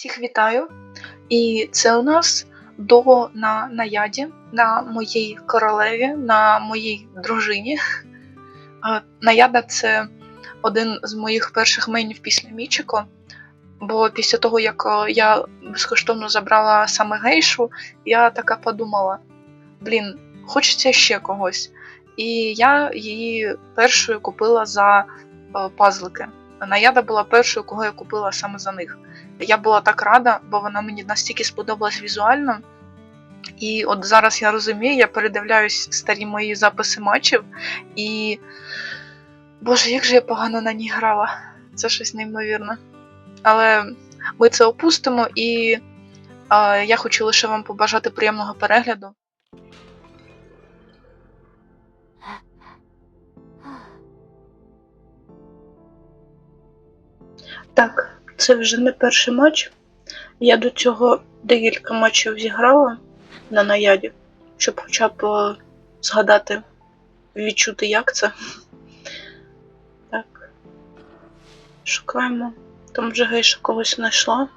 всіх вітаю. І це у нас до на наяді, на моїй королеві, на моїй дружині. Наяда це один з моїх перших мейнів після Мічико. Бо після того, як е, я безкоштовно забрала саме гейшу, я така подумала: блін, хочеться ще когось. І я її першою купила за е, пазлики. Наяда була першою, кого я купила саме за них. Я була так рада, бо вона мені настільки сподобалась візуально. І от зараз я розумію, я передивляюсь старі мої записи матчів, і. Боже, як же я погано на ній грала. Це щось неймовірне. Але ми це опустимо, і е, я хочу лише вам побажати приємного перегляду. Так, це вже не перший матч. Я до цього декілька матчів зіграла на наяді, щоб хоча б е, згадати, відчути, як це. Так. Шукаємо. Там вже гейша когось знайшла.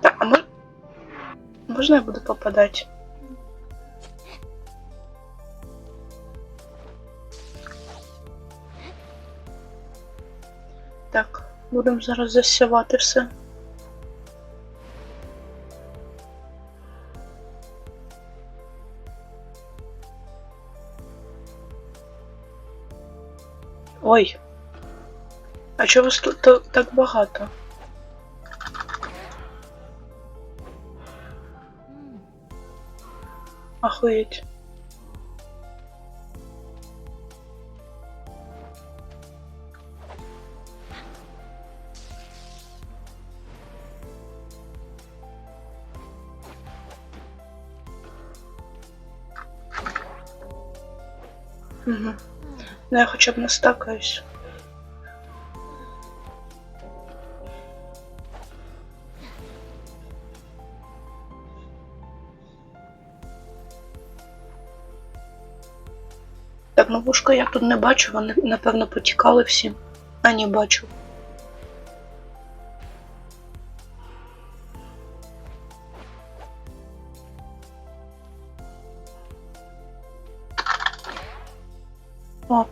Так, а мож... можна я буду попадати? Так, будемо зараз засівати все. Ой. А чого вас тут так багато? Охуєть. Ну я хоча б не стакаюсь. Так, ну вушка я тут не бачу, вони напевно потікали всі. А ні, бачу. О.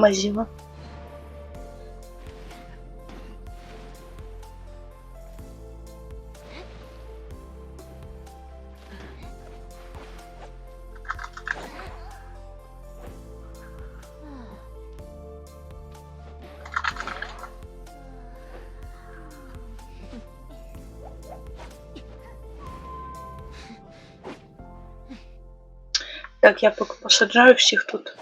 Мазила. Так, я поки посаджаю всіх тут.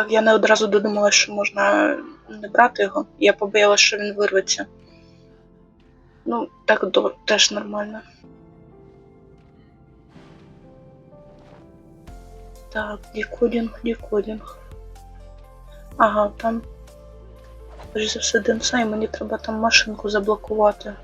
Так, я не одразу додумала, що можна не брати його. Я побоялася, що він вирветься. Ну, так теж нормально. Так, декодінг, декодінг. Ага, там. Перш за все денса, і мені треба там машинку заблокувати.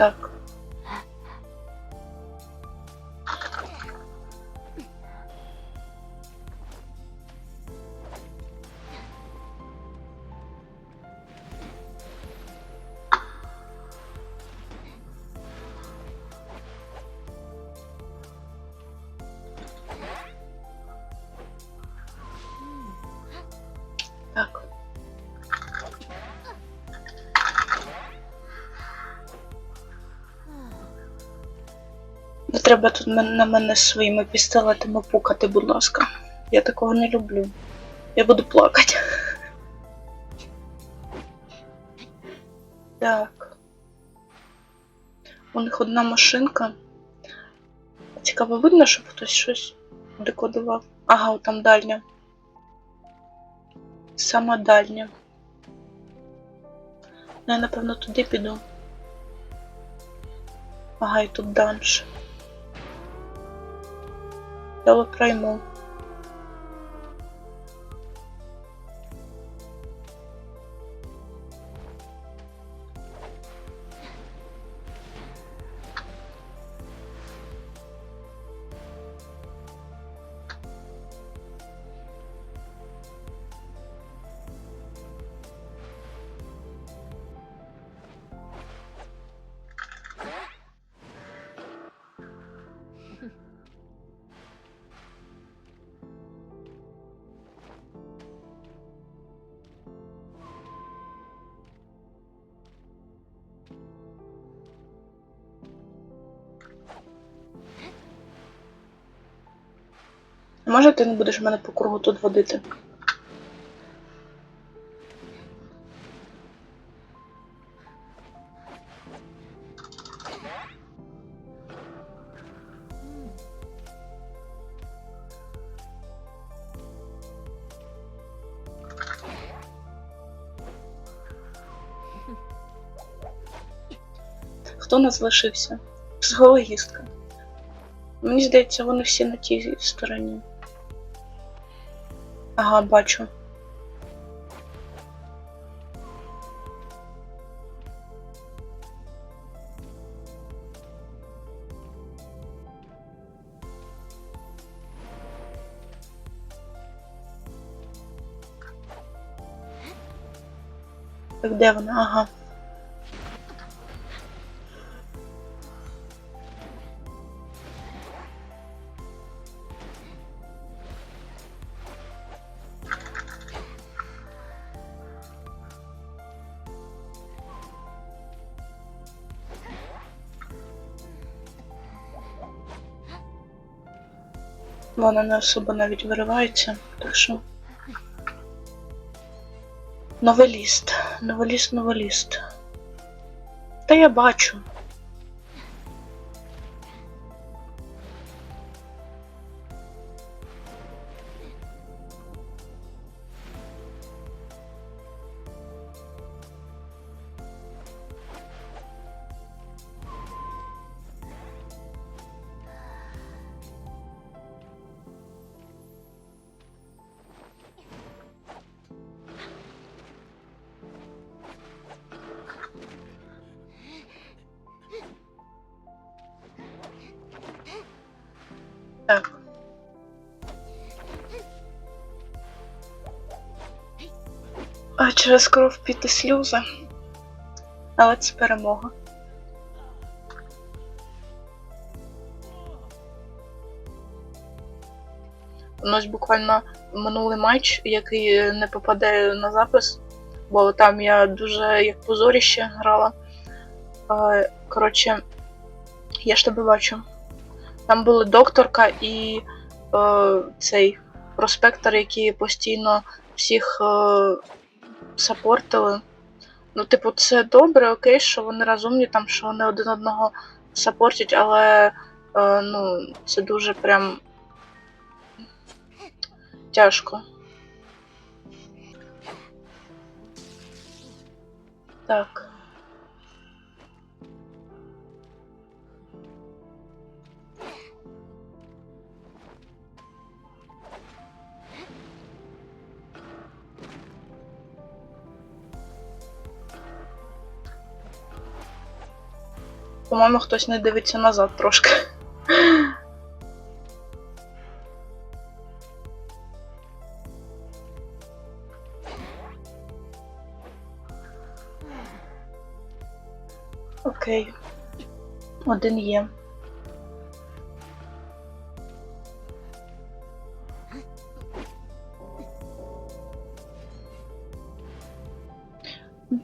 Так. Треба тут на мене своїми пістолетами пукати, будь ласка. Я такого не люблю. Я буду плакати. Так. У них одна машинка. Цікаво, видно, щоб хтось щось декодував. Ага, там дальня. Сама дальня. Ну, Я, напевно, туди піду. Ага, і тут данж. Я. А Може ти не будеш мене по кругу тут водити? Хто нас лишився? Психологістка. Мені здається, вони всі на тій стороні. Ага, бачу. Так де вона? Ага. Вона не особо навіть виривається, так що. Новеліст, новеліст, новеліст. Та я бачу. Через кров піти сльози. Але це перемога. У нас буквально минулий матч, який не попаде на запис, бо там я дуже як позоріще грала. Коротше, я ж тебе бачу. Там була докторка і е, цей проспектор, які постійно всіх е, сапортили. Ну, типу, це добре, окей, що вони розумні, там, що вони один одного сапортять, але е, ну, це дуже прям тяжко. Так. По-моєму, хтось не дивиться назад трошки. Окей. Один є.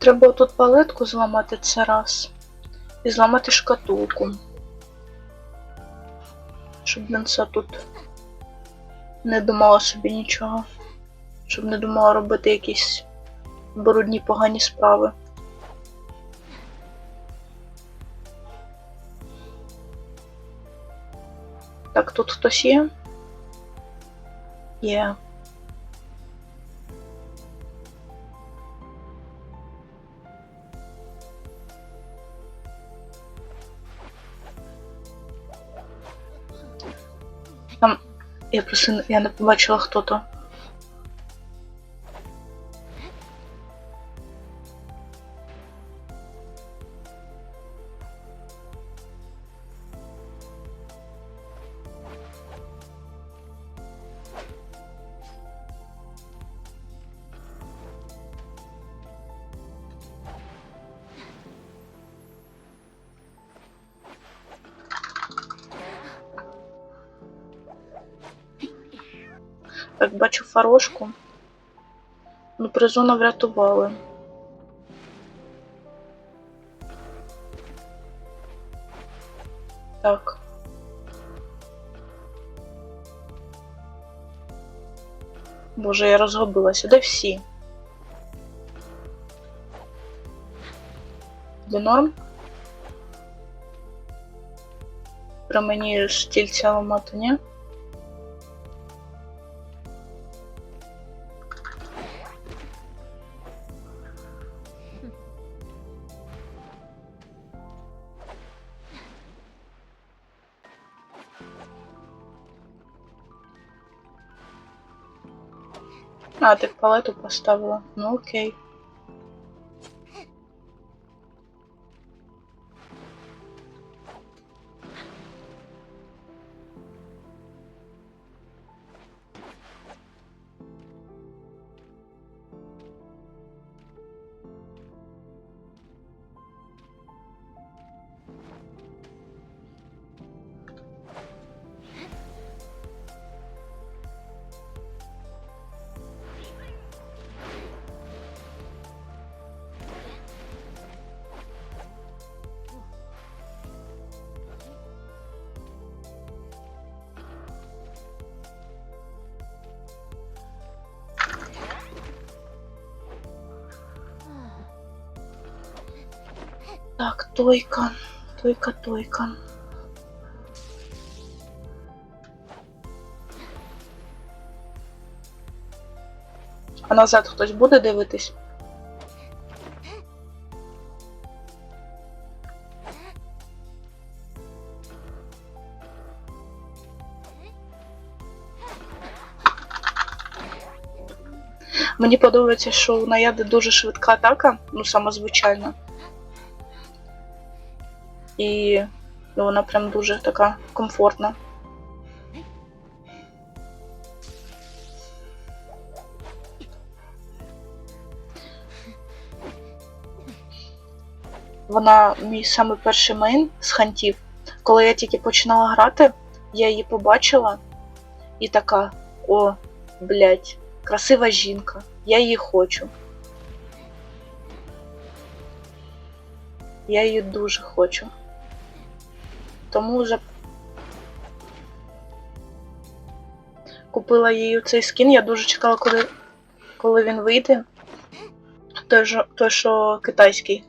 Треба тут палетку зламати це раз. І зламати шкатулку. Щоб Ненса тут не думала собі нічого. Щоб не думала робити якісь брудні погані справи. Так, тут хтось є? Є. Там. Я просто я не побачила, хто то. Бачу фарошку. Ну, призона врятували. Так. Боже, я розгубилася. Де всі? Де норм? Про мені стільця ламати, ні? А, ти палету поставила. Ну окей. Тойка. Тойка, тойка. А назад хтось буде дивитись? Мені подобається, що у наяди дуже швидка атака, ну саме звичайна. І ну, вона прям дуже така комфортна. Вона мій саме перший мейн з хантів. Коли я тільки починала грати, я її побачила і така: о, блядь, красива жінка, я її хочу. Я її дуже хочу. Тому вже купила їй цей скін. Я дуже чекала, коли, коли він вийде. Той, той, що китайський.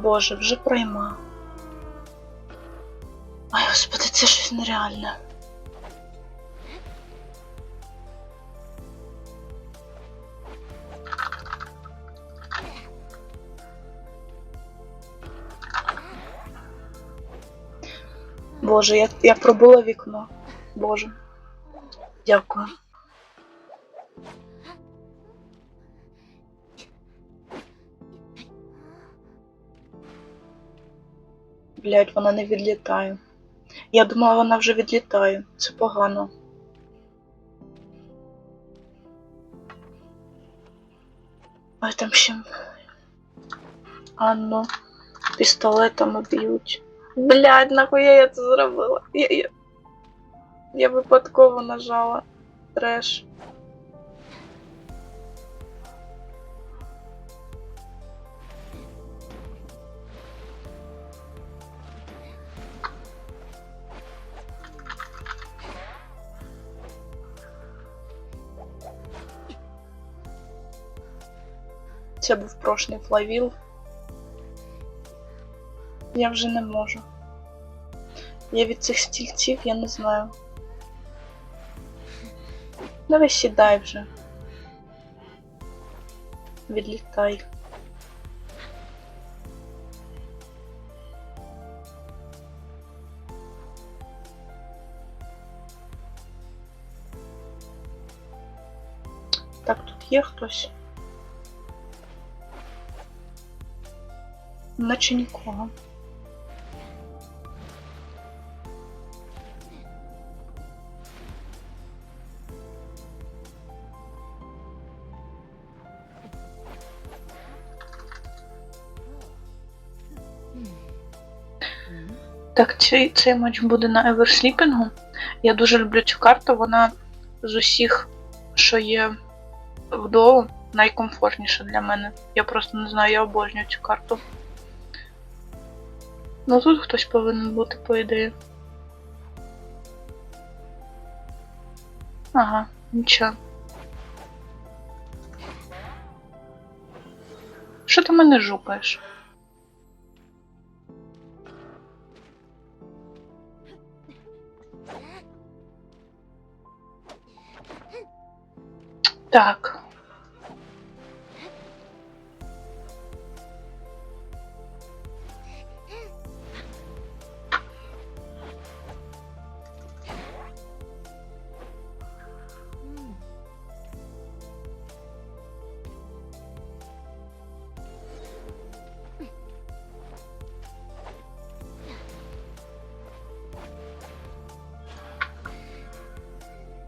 Боже, вже прийма. Ай, господи, це щось нереальне. Боже, я я пробила вікно. Боже. Дякую. Блять, вона не відлітає. Я думала, вона вже відлітає. Це погано. Ой, там ще. Анну пістолетами б'ють. Блядь, нахуя я це зробила? Я, я... я випадково нажала. Треш. Це був прошлий флавіл. Я вже не можу. Я від цих стільців я не знаю. Давай сідай вже. Відлітай. Так, тут є хтось. Наче нікого. Так, цей, цей матч буде на Еверсліпінгу. Я дуже люблю цю карту, вона з усіх, що є вдоу, найкомфортніша для мене. Я просто не знаю, я обожнюю цю карту. Ну тут хтось повинен бути, по ідеї. Ага, нічого. Що ти мене жупаєш? Так.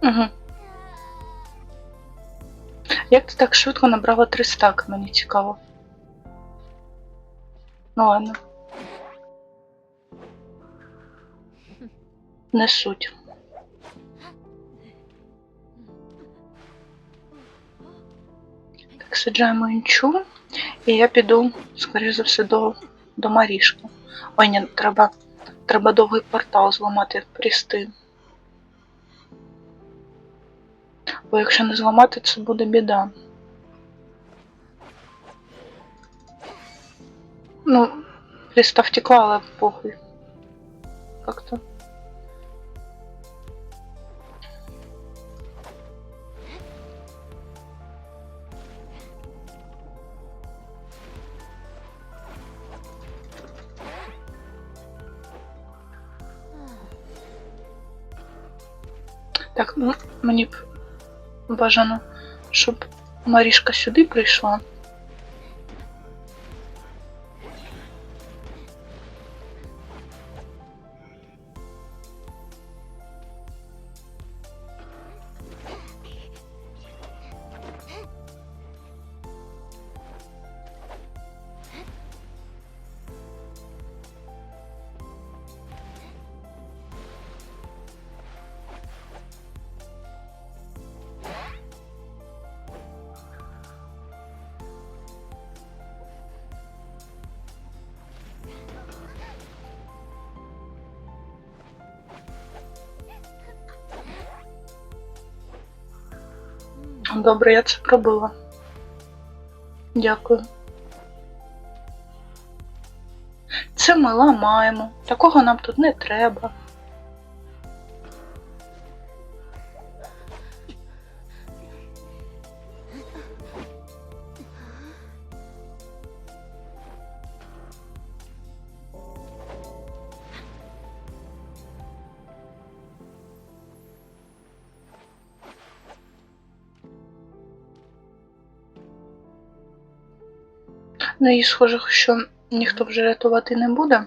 Угу. Як ти так швидко набрала три стаки, мені цікаво. Ну ладно. Не суть. Так, саджаємо інчу, і я піду, скоріш за все, до, до Марішки. Ой, ні, треба, треба довгий портал зламати прісти. Бо якщо не зламати, це буде біда. Ну, Кріста втекла, але похуй. Как-то. Так, ну, мені б бажано, щоб Марішка сюди прийшла. Добре, я це пробила. Дякую. Це ми ламаємо. Такого нам тут не треба. Ну і схоже, що ніхто вже рятувати не буде.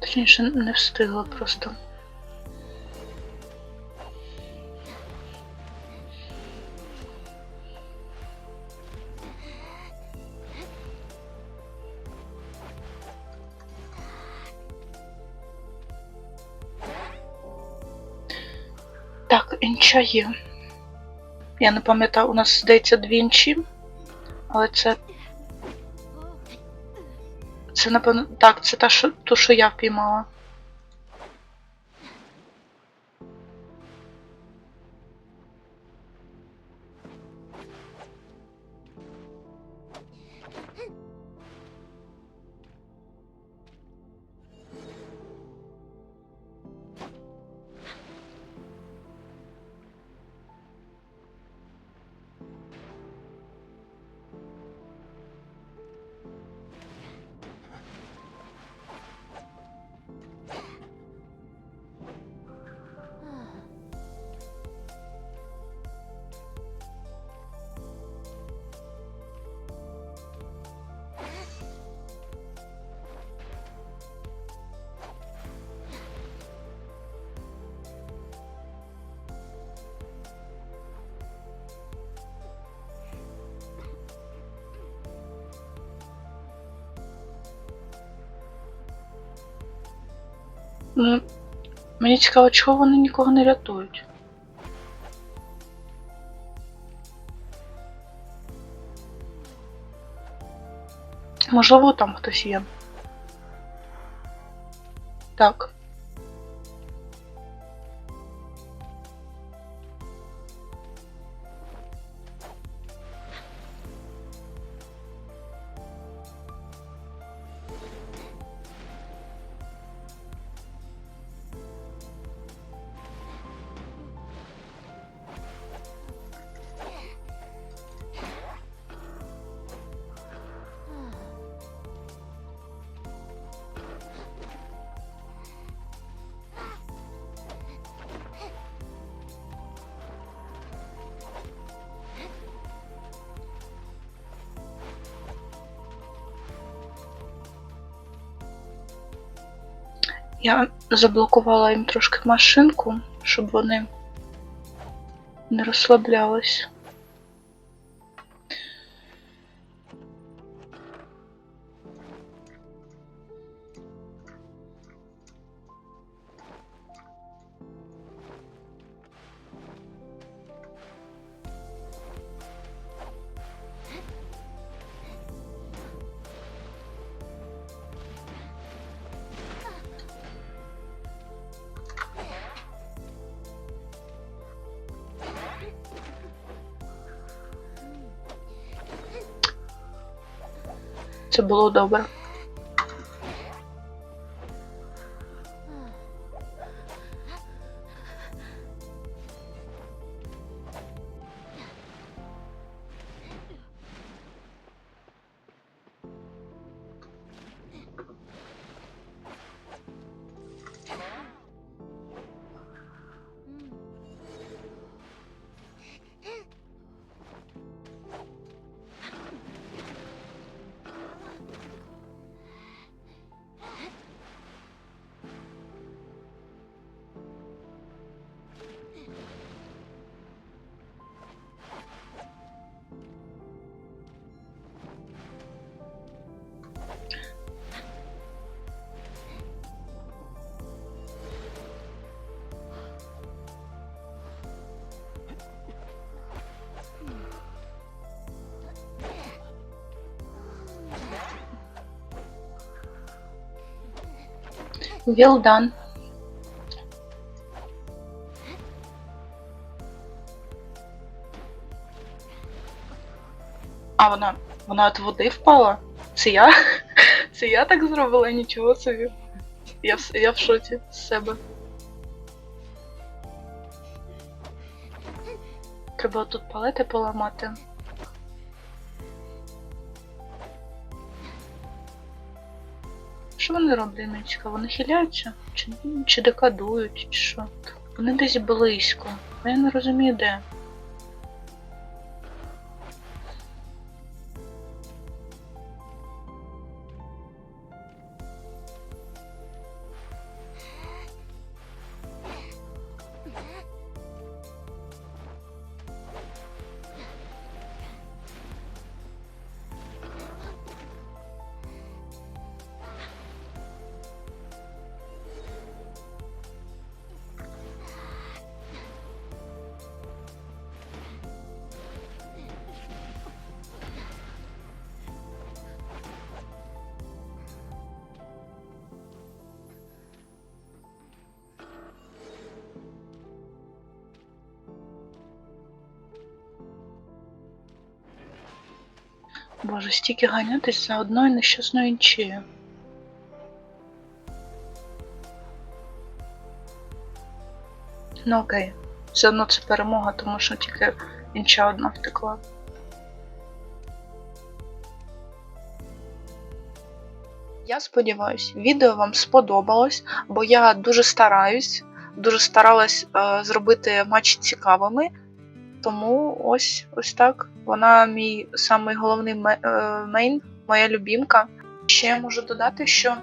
Точніше, не встигла просто. Так, інча є. Я не пам'ятаю, у нас здається двінчі. але це. Це напевно. Так, це та, що, ту, що я впіймала. Ну, мені цікаво, чого вони нікого не рятують. Можливо, там хтось є. Так. Заблокувала їм трошки машинку, щоб вони не розслаблялись. Було добре. Well done. А вона. Вона від води впала? Це я? Це я так зробила, нічого собі. Я в, я в шоці з себе. Треба тут палети поламати. Що вони роблять, мені цікаво? Вони хиляються? Чи, чи декадують, чи що? Вони десь близько. А я не розумію де. Боже, стільки ганятись за одною нещасною інчею. Ну окей, все одно це перемога, тому що тільки інча одна втекла. Я сподіваюся, відео вам сподобалось, бо я дуже стараюсь, дуже старалась е, зробити матчі цікавими. Тому ось ось так. Вона мій самий головний е, мейн, моя любімка. Ще я можу додати, що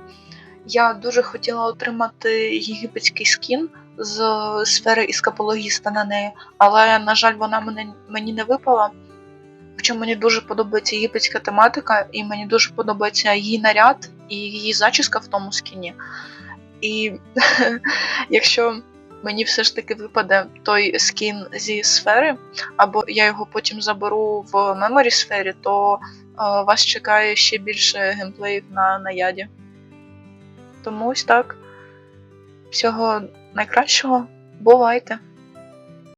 я дуже хотіла отримати єгипетський скін з сфери іскапологіста на неї, але, на жаль, вона мене, мені не випала. Хоча мені дуже подобається єгипетська тематика, і мені дуже подобається її наряд і її зачіска в тому скіні. І якщо мені все ж таки випаде той скін зі сфери, або я його потім заберу в меморі сфері, то е, вас чекає ще більше геймплеїв на наяді. Тому ось так. Всього найкращого. Бувайте!